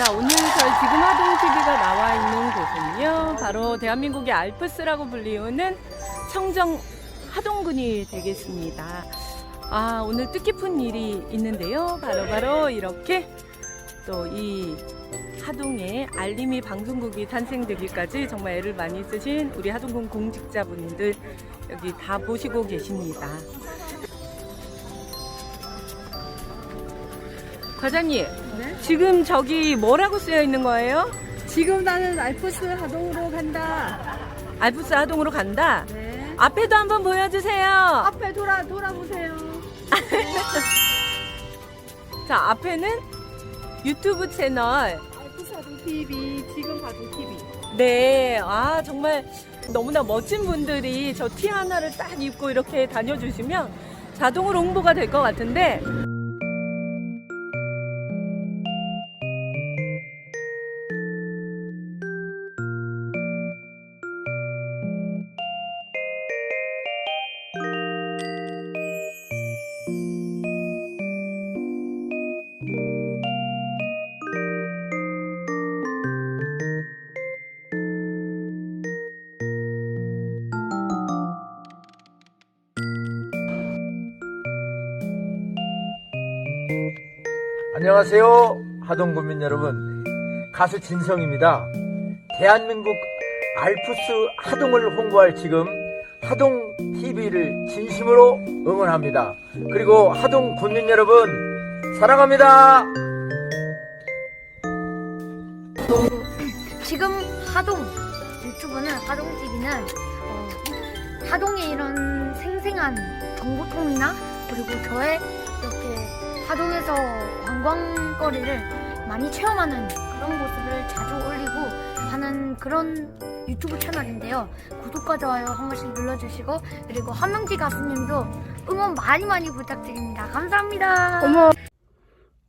자, 오늘 저희 지금 하동 TV가 나와 있는 곳은요. 바로 대한민국의 알프스라고 불리우는 청정 하동군이 되겠습니다. 아, 오늘 뜻깊은 일이 있는데요. 바로바로 이렇게 또 이 하동에 알림이 방송국이 탄생되기까지 정말 애를 많이 쓰신 우리 하동군 공직자분들 여기 다 보시고 계십니다. 과장님, 네? 지금 저기 뭐라고 쓰여 있는 거예요? 지금 나는 알프스 하동으로 간다. 알프스 하동으로 간다. 네. 앞에도 한번 보여주세요. 앞에 돌아 돌아보세요. 자, 앞에는 유튜브 채널. 알프스 하동 TV 지금 하동 TV. 네, 아 정말 너무나 멋진 분들이 저 티 하나를 딱 입고 이렇게 다녀주시면 자동으로 홍보가 될 것 같은데. 안녕하세요. 하동구민 여러분. 가수 진성입니다. 대한민국 알프스 하동을 홍보할 지금 하동 TV를 진심으로 응원합니다. 그리고 하동 군민 여러분, 사랑합니다. 지금 하동 유튜브는 하동 TV는 어, 하동의 이런 생생한 정보통이나 그리고 저의 이렇게 하동에서 관광거리를 많이 체험하는 그런 모습을 자주 올리고 하는 그런 유튜브 채널인데요. 구독과 좋아요 한 번씩 눌러주시고 그리고 한명지 가수님도 응원 많이 많이 부탁드립니다. 감사합니다. 어머.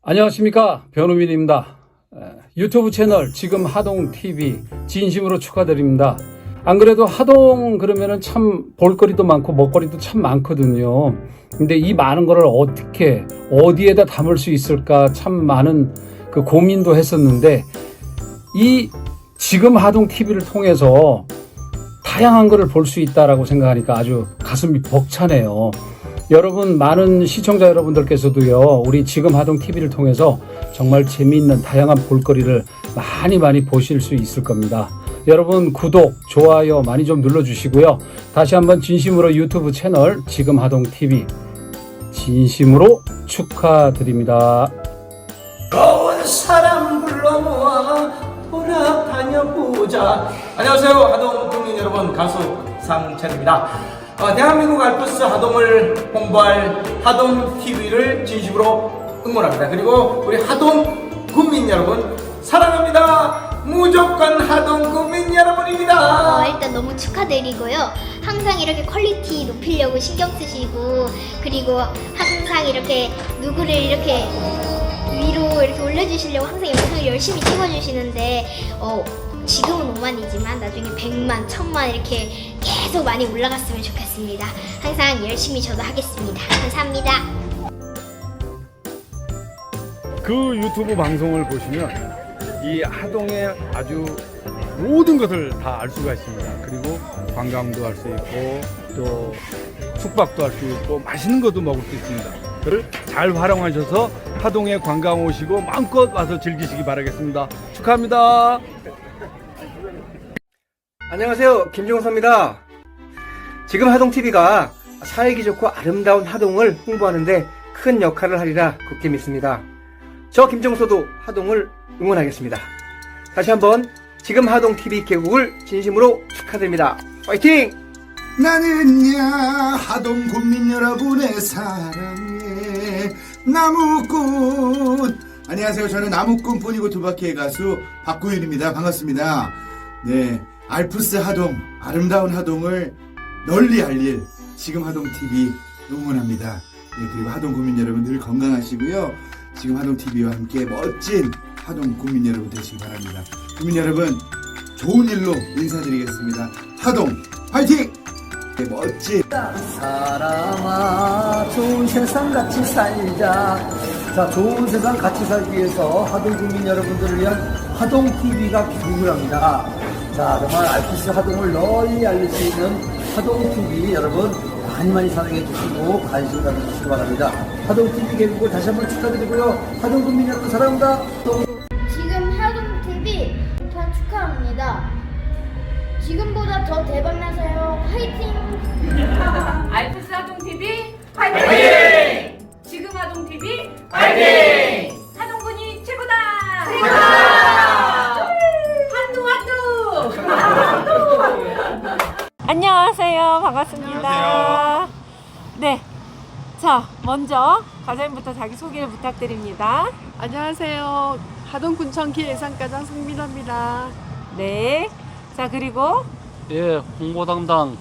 안녕하십니까 변우민입니다. 에, 유튜브 채널 지금 하동 TV 진심으로 축하드립니다. 안 그래도 하동 그러면은 참 볼거리도 많고 먹거리도 참 많거든요. 근데 이 많은 거를 어떻게 어디에다 담을 수 있을까 참 많은 그 고민도 했었는데 이 지금 하동 TV를 통해서 다양한 거를 볼수 있다라고 생각하니까 아주 가슴이 벅차네요. 여러분 많은 시청자 여러분들께서도요 우리 지금 하동 TV를 통해서 정말 재미있는 다양한 볼거리를 많이 많이 보실 수 있을 겁니다. 여러분 구독 좋아요 많이 좀 눌러주시고요. 다시 한번 진심으로 유튜브 채널 지금 하동 TV 진심으로 축하드립니다. 좋은 사람 불러 모아 보라 다녀보자. 안녕하세요. 하동 국민 여러분. 가수 상찬입니다. 어, 대한민국 알프스 하동을 홍보할 하동 TV를 진심으로 응원합니다. 그리고 우리 하동 국민 여러분 사랑합니다. 무조건 하동 국민 여러분입니다. 어, 일단 너무 축하드리고요. 항상 이렇게 퀄리티 높이려고 신경 쓰시고 그리고 항상 이렇게 누구를 이렇게 위로 이렇게 올려주시려고 항상 영상을 열심히 찍어주시는데 어, 지금은 5만이지만 나중에 100만, 1000만 이렇게 계속 많이 올라갔으면 좋겠습니다. 항상 열심히 저도 하겠습니다. 감사합니다. 그 유튜브 방송을 보시면 이 하동의 아주 모든 것을 다 알 수가 있습니다. 그리고 관광도 할 수 있고 또 숙박도 할 수 있고 맛있는 것도 먹을 수 있습니다. 그를 잘 활용하셔서 하동에 관광 오시고 마음껏 와서 즐기시기 바라겠습니다. 축하합니다. 안녕하세요. 김종서입니다. 지금 하동TV가 살기 좋고 아름다운 하동을 홍보하는데 큰 역할을 하리라 굳게 믿습니다. 저 김종서도 하동을 응원하겠습니다. 다시 한번 지금 하동TV 개국을 진심으로 축하드립니다. 파이팅! 나는 야 하동 국민 여러분의 사랑에 나무꾼 안녕하세요 저는 나무꾼뿐이고 두바퀴의 가수 박구윤입니다 반갑습니다 네 알프스 하동 아름다운 하동을 널리 알릴 지금 하동 TV 응원합니다 네, 그리고 하동 국민 여러분 늘 건강하시고요 지금 하동 TV와 함께 멋진 하동 국민 여러분 되시기 바랍니다 국민 여러분 좋은 일로 인사드리겠습니다 하동 화이팅! 네, 멋진 사람아 좋은 세상 같이 살자 자, 좋은 세상 같이 살기 위해서 하동 국민 여러분들을 위한 하동 TV가 궁금합니다. 자, 정말 알프스 하동을 널리 알릴 수 있는 하동 TV 여러분 많이 많이 사랑해 주시고 관심 가져주시기 바랍니다. 하동 TV 개국을 다시 한번 축하드리고요. 하동 국민 여러분 사랑합니다. 또 지금 하동 TV 우편 축하합니다. 지금보다 더 대박 나세요. 화이팅! 알프스 하동 TV 화이팅! 지금 하동 TV 화이팅! 하동군이 최고다! 최고다! 한두 한두! 안녕하세요. 반갑습니다. 네. 자, 먼저 과장님부터 자기 소개를 부탁드립니다. 안녕하세요. 하동군청 기 예산과장 송민호입니다. 네. 자, 그리고 예, 홍보 담당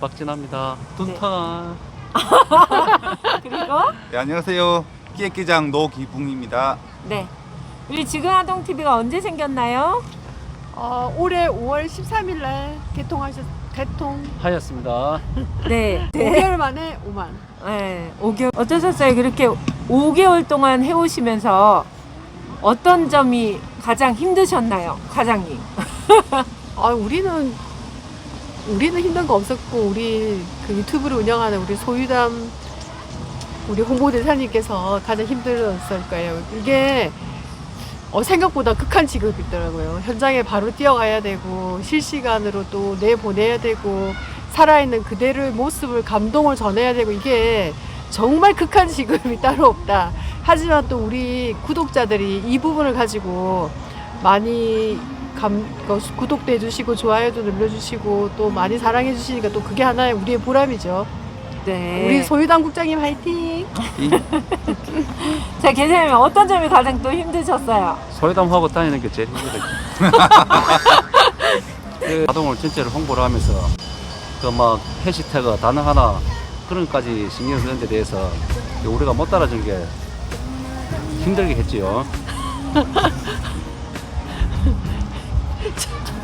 박진아입니다. 둔타. 그리고 네, 안녕하세요. 끼액기장 노기붕입니다. 네. 우리 지금 하동 TV가 언제 생겼나요? 어, 올해 5월 13일 날 개통하셨 개통 하였습니다. 네. 5개월 만에 5만. 네. 5개월 어떠셨어요? 그렇게 5개월 동안 해오시면서 어떤 점이 가장 힘드셨나요, 과장님? 아, 우리는 우리는 힘든 거 없었고 우리 그 유튜브를 운영하는 우리 소유담 우리 홍보대사님께서 가장 힘들었을 거예요. 이게 어, 생각보다 극한 직업이더라고요. 현장에 바로 뛰어가야 되고 실시간으로 또 내보내야 되고 살아있는 그대로의 모습을 감동을 전해야 되고 이게 정말 극한 직업이 따로 없다. 하지만 또 우리 구독자들이 이 부분을 가지고 많이 감, 그 구독도 해주시고 좋아요도 눌러주시고 또 많이 사랑해 주시니까 또 그게 하나의 우리의 보람이죠. 네. 우리 소유당 국장님 화이팅! 자, 계장님 어떤 점이 가장 또 힘드셨어요? 소외담하고 다니는 게 제일 힘들어요. 그 하동을 전체를 홍보를 하면서 그 막 해시태그 단어 하나 그런 것까지 신경 쓰는 데 대해서 우리가 못 따라준 게 힘들게 했지요.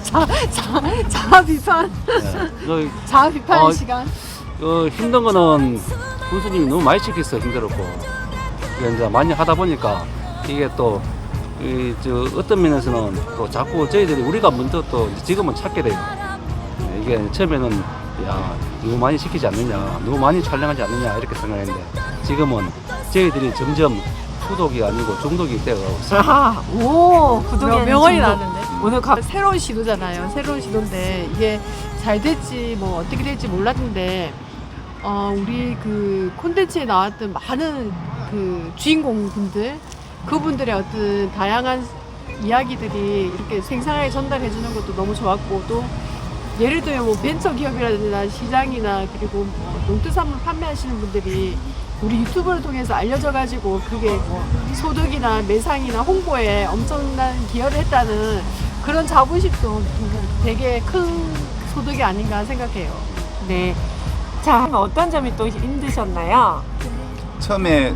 자, 자, 자 비판, 예. 그, 자 비판의 어, 시간. 그 힘든 거는 군수님이 너무 많이 시켜서 힘들었고 이제 많이 하다 보니까 이게 또 이, 저 어떤 면에서는 또 자꾸 저희들이 우리가 먼저 또 지금은 찾게 돼요. 예, 이게 처음에는 야 너무 많이 시키지 않느냐, 너무 많이 촬영하지 않느냐 이렇게 생각했는데 지금은 저희들이 점점 후독이 아니고 중독이 되어 있어요. 아, 오, 구독이 명- 명언이 중독. 나왔는데. 오늘 가, 새로운 시도잖아요. 새로운 시도인데 이게 잘 될지 뭐 어떻게 될지 몰랐는데 어, 우리 그 콘텐츠에 나왔던 많은 그 주인공분들 그분들의 어떤 다양한 이야기들이 이렇게 생생하게 전달해 주는 것도 너무 좋았고 또 예를 들면 뭐 벤처 기업이라든가 시장이나 그리고 뭐 농특산물 판매하시는 분들이 우리 유튜브를 통해서 알려져 가지고 그게 뭐 소득이나 매상이나 홍보에 엄청난 기여를 했다는 그런 자부심도 되게 큰 소득이 아닌가 생각해요. 네. 자, 어떤 점이 또 힘드셨나요? 처음에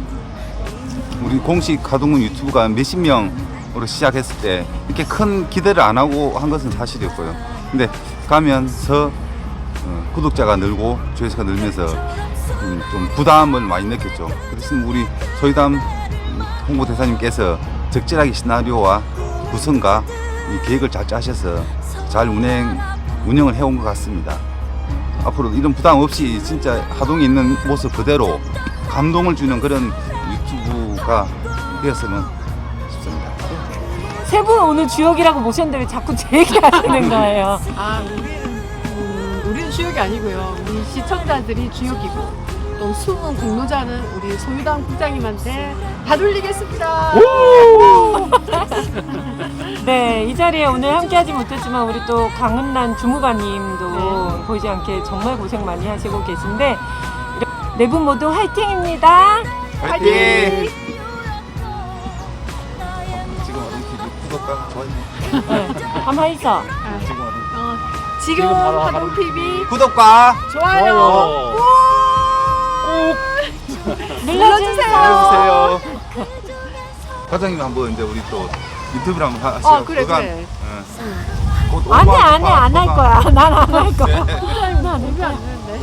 우리 공식 가동군 유튜브가 몇십 명으로 시작했을 때 이렇게 큰 기대를 안 하고 한 것은 사실이었고요. 근데 가면서 어, 구독자가 늘고 조회수가 늘면서 음, 좀 부담을 많이 느꼈죠. 그래서 우리 소희담 홍보 대사님께서 적절하게 시나리오와 구성과 이 계획을 잘 짜셔서 잘 운행 운영을 해온 것 같습니다. 앞으로 이런 부담 없이 진짜 하동에 있는 모습 그대로 감동을 주는 그런 유튜브가 되었으면 싶습니다. 세 분 오늘 주역이라고 모셨는데 왜 자꾸 제 얘기 하시는 거예요? 아, 우리는 음, 우리는 주역이 아니고요. 우리 시청자들이 주역이고 또 숨은 공로자는 우리 소유당 국장님한테 다 돌리겠습니다. 네, 이 자리에 오늘 함께하지 못했지만 우리 또 강은란 주무관님도 네. 보이지 않게 정말 고생 많이 하시고 계신데 네 분 모두 화이팅입니다. 지금 구독과 좋아요 네, 한번 있어. 지금 어떤 어, 지금 바로 하동 TV 구독과 좋아요. 눌러주세요. 과장님 한번 이제 우리 또 인터뷰를 한번 하시죠. 어, 그래, 그간, 그래. 응. 곧 아니 오빠, 아니 오빠, 안할 오빠. 거야. 난 안 할 거야. 국장님 나 누구 안 되는데.